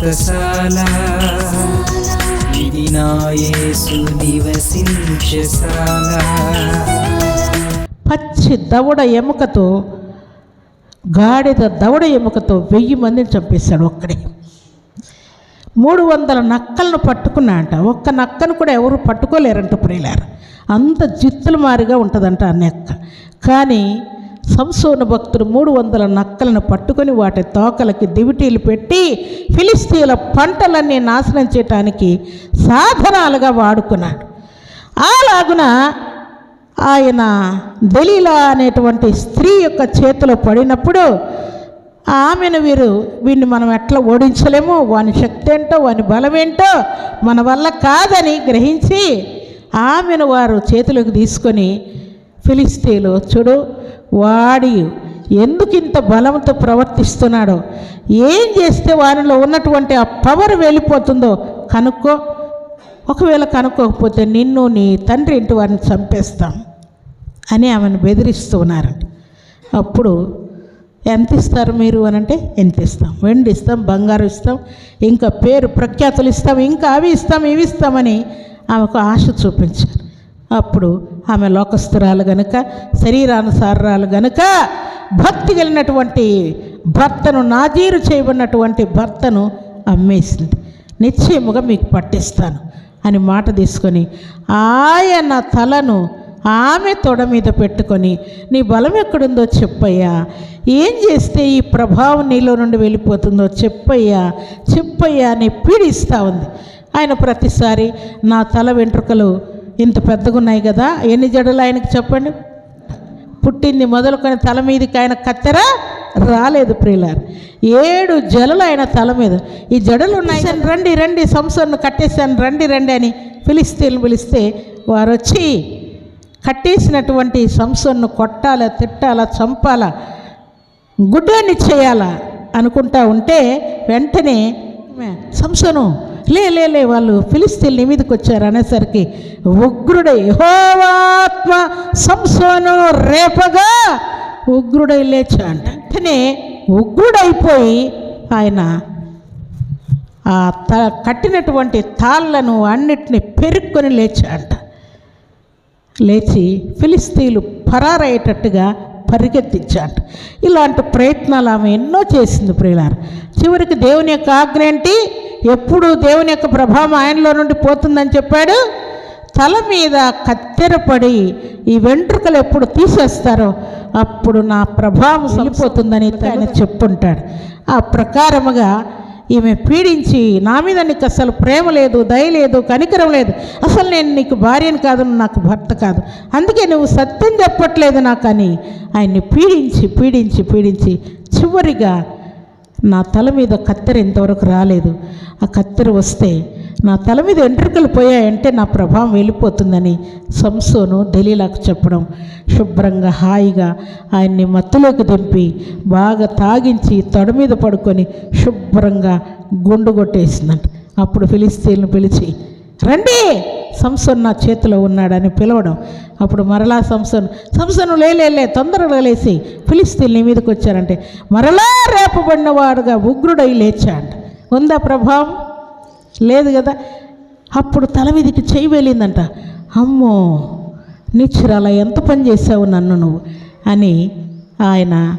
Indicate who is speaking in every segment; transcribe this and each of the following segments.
Speaker 1: వ్రతశాల ఇది నివసించశాల
Speaker 2: పచ్చి దవడ ఎముకతో గాడిద దవడ ఎముకతో వెయ్యి మందిని చంపేశాడు ఒక్కడే. మూడు వందల నక్కలను పట్టుకున్నాడంట. ఒక్క నక్కను కూడా ఎవరు పట్టుకోలేరంట ప్రియులారు అంత జిత్తులు మారిగా ఉంటుందంట ఆ నెక్క. కానీ సంసోను భక్తుడు మూడు వందల నక్కలను పట్టుకొని వాటి తోకలకి దివిటీలు పెట్టి ఫిలిస్తీన్ల పంటలన్నీ నాశనం చేయటానికి సాధనాలుగా వాడుకున్నాడు. అలాగున ఆయన దలీలా అనేటువంటి స్త్రీ యొక్క చేతిలో పడినప్పుడు ఆమెను వీరు వీడిని మనం ఎట్లా ఓడించలేము? వాని శక్తి ఏంటో వాని బలం ఏంటో మన వల్ల కాదని గ్రహించి ఆమెను వారు చేతిలోకి తీసుకొని ఫిలిస్తీన్లు చూడు వాడి ఎందుకు ఇంత బలంతో ప్రవర్తిస్తున్నాడో? ఏం చేస్తే వారిలో ఉన్నటువంటి ఆ పవర్ వెళ్ళిపోతుందో కనుక్కో. ఒకవేళ కనుక్కోకపోతే నిన్ను నీ తండ్రి ఇంటి వారిని చంపేస్తాం అని ఆమెను బెదిరిస్తూ ఉన్నారండి. అప్పుడు ఎంత ఇస్తారు మీరు అని అంటే ఎంత ఇస్తాం? వెండి ఇస్తాం బంగారు ఇస్తాం ఇంకా పేరు ప్రఖ్యాతులు ఇస్తాం ఇంకా అవి ఇస్తాం ఇవి ఇస్తామని ఆమెకు ఆశ చూపించారు. అప్పుడు ఆమె లోకస్తురాలు గనుక శరీరానుసారాలు గనుక భక్తి కలిగినటువంటి భర్తను నాజీరు చేయబడినటువంటి భర్తను అమ్మేసింది. నిశ్చయముగా మీకు పట్టిస్తాను అని మాట తీసుకొని ఆయన తలను ఆమె తొడ మీద పెట్టుకొని నీ బలం ఎక్కడుందో చెప్పయ్యా. ఏం చేస్తే ఈ ప్రభావం నీలో నుండి వెళ్ళిపోతుందో చెప్పయ్యా. చెప్పయ్యా అని పీడిస్తూ ఉంది. ఆయన ప్రతిసారి నా తల వెంట్రుకలు ఇంత పెద్దగా ఉన్నాయి కదా ఎన్ని జడలు ఆయనకి చెప్పండి? పుట్టింది మొదలుకొని తల మీదకి ఆయన కత్తెర రాలేదు ప్రియులారు. ఏడు జడలు ఆయన తల మీద. ఈ జడలు ఉన్నాయి రండి రండి సంసన్ను కట్టేశాను రండి రండి అని పిలిస్తేలు పిలిస్తే వారు వచ్చి కట్టేసినటువంటి సంసన్ను కొట్టాలా తిట్టాలా చంపాలా గుడ్డాన్ని చేయాలా అనుకుంటా ఉంటే వెంటనే సంసను లే లే లే వాళ్ళు ఫిలిస్తీన్ల మీదకి వచ్చారు అనేసరికి ఉగ్రుడై హోవాత్మ సంసోను రేపగా ఉగ్రుడై లేచా అంట వెంటనే ఉగ్రుడైపోయి ఆయన ఆ త కట్టినటువంటి తాళ్ళను అన్నిటిని పెరుక్కొని లేచాడంట. లేచి ఫిలిస్తీన్లు పరారయ్యేటట్టుగా పరిగెత్తించాడు ఇలాంటి ప్రయత్నాలు ఆమె ఎన్నో చేసింది ప్రియులారు. చివరికి దేవుని యొక్క ఆజ్ఞ ఏంటి? ఎప్పుడు దేవుని యొక్క ప్రభావం ఆయనలో నుండి పోతుందని చెప్పాడు. తల మీద కత్తెర పడి ఈ వెంట్రుకలు ఎప్పుడు తీసేస్తారో అప్పుడు నా ప్రభావం వెళ్ళిపోతుందని ఆయన చెప్పుంటాడు. ఆ ప్రకారముగా ఈమె పీడించి నా మీద నీకు అసలు ప్రేమ లేదు దయ లేదు కనికరం లేదు. అసలు నేను నీకు భార్యను కాదు నాకు భర్త కాదు. అందుకే నువ్వు సత్యం చెప్పట్లేదు నాకు అని ఆయన్ని పీడించి పీడించి పీడించి చివరిగా నా తల మీద కత్తెర ఇంతవరకు రాలేదు. ఆ కత్తెర వస్తే నా తల మీద ఎంట్రుకలు పోయాయంటే నా ప్రభావం వెళ్ళిపోతుందని సంసోను దలీలాకు చెప్పడం. శుభ్రంగా హాయిగా ఆయన్ని మత్తులోకి దింపి బాగా తాగించి తొడ మీద పడుకొని శుభ్రంగా గుండు కొట్టేసిందంట. అప్పుడు ఫిలిస్తీన్లు పిలిచి రండి! సంసన్ నా చేతిలో ఉన్నాడని పిలవడం. అప్పుడు మరలా సంసన్ సంసను లేలే తొందరగా లేచి నీ మీదకి వచ్చారంటే మరలా రేపబడిన వాడుగా ఉగ్రుడై లేచాడు. ఉందా ప్రభావం? లేదు కదా? అప్పుడు తల మీదకి చేయి వెళ్ళిందంట అమ్మో నిచ్చురాల ఎంత పని చేసావు నన్ను నువ్వు? అని ఆయన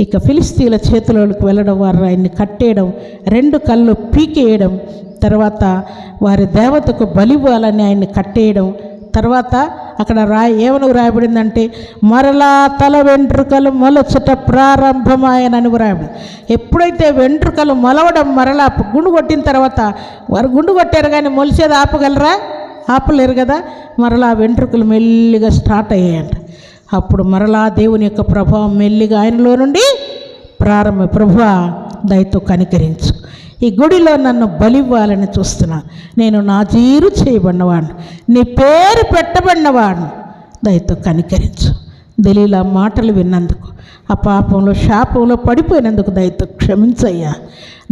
Speaker 2: ఇక ఫిలిస్తీన్ల చేతిలోకి వెళ్ళడం వారు ఆయన్ని కట్టేయడం రెండు కళ్ళు పీకేయడం తర్వాత వారి దేవతకు బలివ్వాలని ఆయన్ని కట్టేయడం. తర్వాత అక్కడ రాయి ఏమని రాయబడిందంటే మరలా తల వెంట్రుకలు మొలచుట ప్రారంభమాయనని వ్రాయబడి ఎప్పుడైతే వెంట్రుకలు మొలవడం మరలా గుండు కొట్టిన తర్వాత వారు గుండు కొట్టారు కానీ మొలిచేది ఆపగలరా? ఆపలేరు కదా? మరలా వెంట్రుకలు మెల్లిగా స్టార్ట్ అయ్యాయంట. అప్పుడు మరలా దేవుని యొక్క ప్రభావం మెల్లిగా ఆయనలో నుండి ప్రారంభ ప్రభు దయతో కనికరించు. ఈ గుడిలో నన్ను బలివ్వాలని చూస్తున్నా. నేను నా జీరు చేయబడినవాడిని నీ పేరు పెట్టబడినవాడిని దయతో కనికరించు. దలీలా మాటలు విన్నందుకు ఆ పాపంలో శాపంలో పడిపోయినందుకు దయతో క్షమించయ్యా.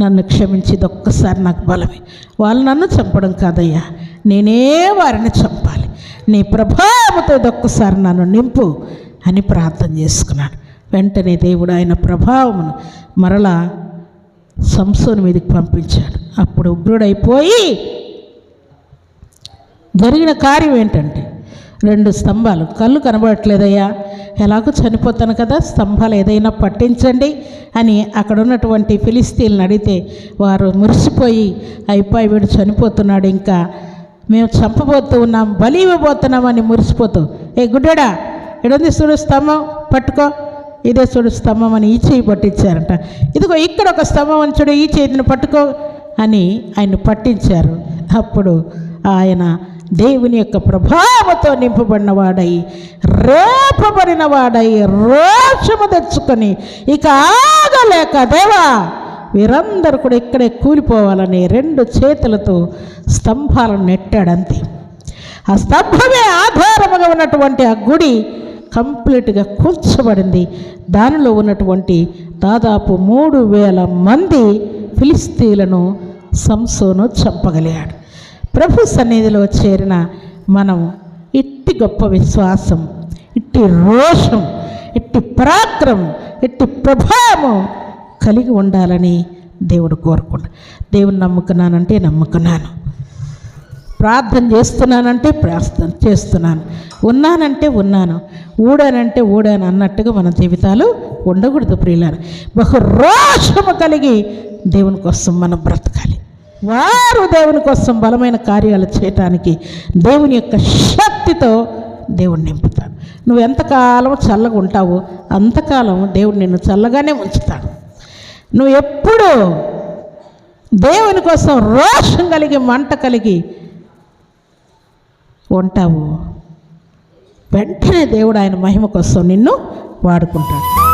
Speaker 2: నన్ను క్షమించి ఒక్కసారి నాకు బలమే. వాళ్ళు నన్ను చంపడం కాదయ్యా. నేనే వారిని చంపాలి. నీ ప్రభావంతో ఇదొక్కసారి నన్ను నింపు అని ప్రార్థన చేసుకున్నాను వెంటనే దేవుడు ఆయన ప్రభావమును మరలా సంసోన్ మీదకి పంపించాడు. అప్పుడు ఉగ్రుడైపోయి జరిగిన కార్యం ఏంటంటే రెండు స్తంభాలు. కళ్ళు కనబడట్లేదయ్యా. ఎలాగో చనిపోతాను కదా స్తంభాలు ఏదైనా పట్టించండి అని అక్కడ ఉన్నటువంటి ఫిలిస్తీన్లు అడిగితే వారు మురిసిపోయి అయిపోయి వీడు చనిపోతున్నాడు ఇంకా. మేము చంపబోతూ ఉన్నాం బలి ఇవ్వబోతున్నామని మురిసిపోతూ. ఏ గుడ్డడా ఎడుంది చూడు స్తంభం పట్టుకో. ఇదే చూడు స్తంభం అని ఈ చేయి పట్టించారంట. ఇదిగో ఇక్కడ ఒక స్తంభం అని చూడు ఈ చేతిని పట్టుకో అని ఆయన పట్టించారు. అప్పుడు ఆయన దేవుని యొక్క ప్రభావంతో నింపబడిన వాడై రేపబడిన వాడై రోషము తెచ్చుకొని ఇక ఆగలేక దేవా వీరందరూ కూడా ఇక్కడే కూలిపోవాలని రెండు చేతులతో స్తంభాలను నెట్టాడంతే. ఆ స్తంభమే ఆధారముగా ఉన్నటువంటి ఆ గుడి కంప్లీట్గా కూల్చబడింది. దానిలో ఉన్నటువంటి దాదాపు మూడు వేల మంది ఫిలిస్తీన్లను సంసోను చంపగలిగాడు. ప్రభు సన్నిధిలో చేరిన మనం ఇట్టి గొప్ప విశ్వాసం ఇట్టి రోషం ఇట్టి పరాక్రమం ఇట్టి ప్రభావం కలిగి ఉండాలని దేవుడు కోరుకున్నాడు దేవుని నమ్ముకున్నానంటే నమ్ముకున్నాను. ప్రార్థన చేస్తున్నానంటే ప్రార్థన చేస్తున్నాను. ఉన్నానంటే ఉన్నాను. ఊడానంటే ఊడాను అన్నట్టుగా మన జీవితాలు ఉండకూడదు ప్రియులారు. బహు రోషము కలిగి దేవుని కోసం మనం బ్రతకాలి. వారు దేవుని కోసం బలమైన కార్యాలు చేయటానికి దేవుని యొక్క శక్తితో దేవుడు నింపుతాడు నువ్వు ఎంతకాలం చల్లగా ఉంటావో అంతకాలం దేవుడు నిన్ను చల్లగానే ఉంచుతాడు. నువ్వు ఎప్పుడు దేవుని కోసం రోషం కలిగి మంట కలిగి ఉంటావు. వెంటనే దేవుడు ఆయన మహిమ కోసం నిన్ను వాడుకుంటాడు.